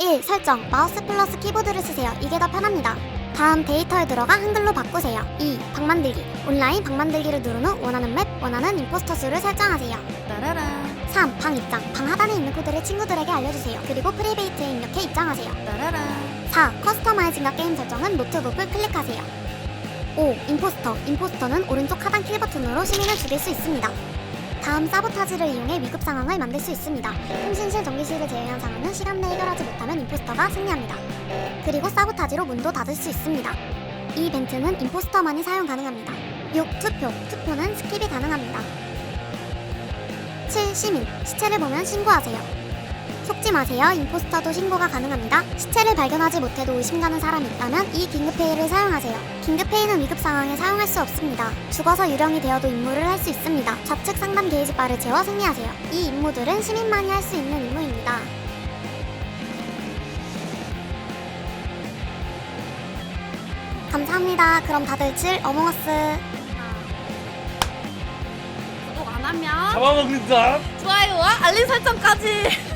1. 설정. 마우스 플러스 키보드를 쓰세요. 이게 더 편합니다. 다음 데이터에 들어가 한글로 바꾸세요. 2. 방 만들기. 온라인 방 만들기를 누른 후 원하는 맵, 원하는 임포스터 수를 설정하세요. 따라란 3. 방 입장. 방 하단에 있는 코드를 친구들에게 알려주세요. 그리고 프리베이트에 입력해 입장하세요. 따라란 4. 커스터마이징과 게임 설정은 노트북을 클릭하세요. 5. 임포스터. 임포스터는 오른쪽 하단 킬 버튼으로 시민을 죽일 수 있습니다. 다음 사보타지를 이용해 위급 상황을 만들 수 있습니다. 통신실 전기실을 제외한 상황은 시간 내에 해결하지 못하면 임포스터가 승리합니다. 그리고 사보타지로 문도 닫을 수 있습니다. 이 벤트는 임포스터만이 사용 가능합니다. 6. 투표. 투표는 스킵이 가능합니다. 7. 시민. 시체를 보면 신고하세요. 속지 마세요. 임포스터도 신고가 가능합니다. 시체를 발견하지 못해도 의심 가는 사람이 있다면 이 긴급회의를 사용하세요. 긴급회의는 위급 상황에 사용할 수 없습니다. 죽어서 유령이 되어도 임무를 할 수 있습니다. 좌측 상단 게이지 바를 채워 승리하세요. 이 임무들은 시민만이 할 수 있는 임무입니다. 감사합니다. 그럼 다들 칠 어몽어스 구독 안 하면 잡아먹는다. 좋아요와 알림 설정까지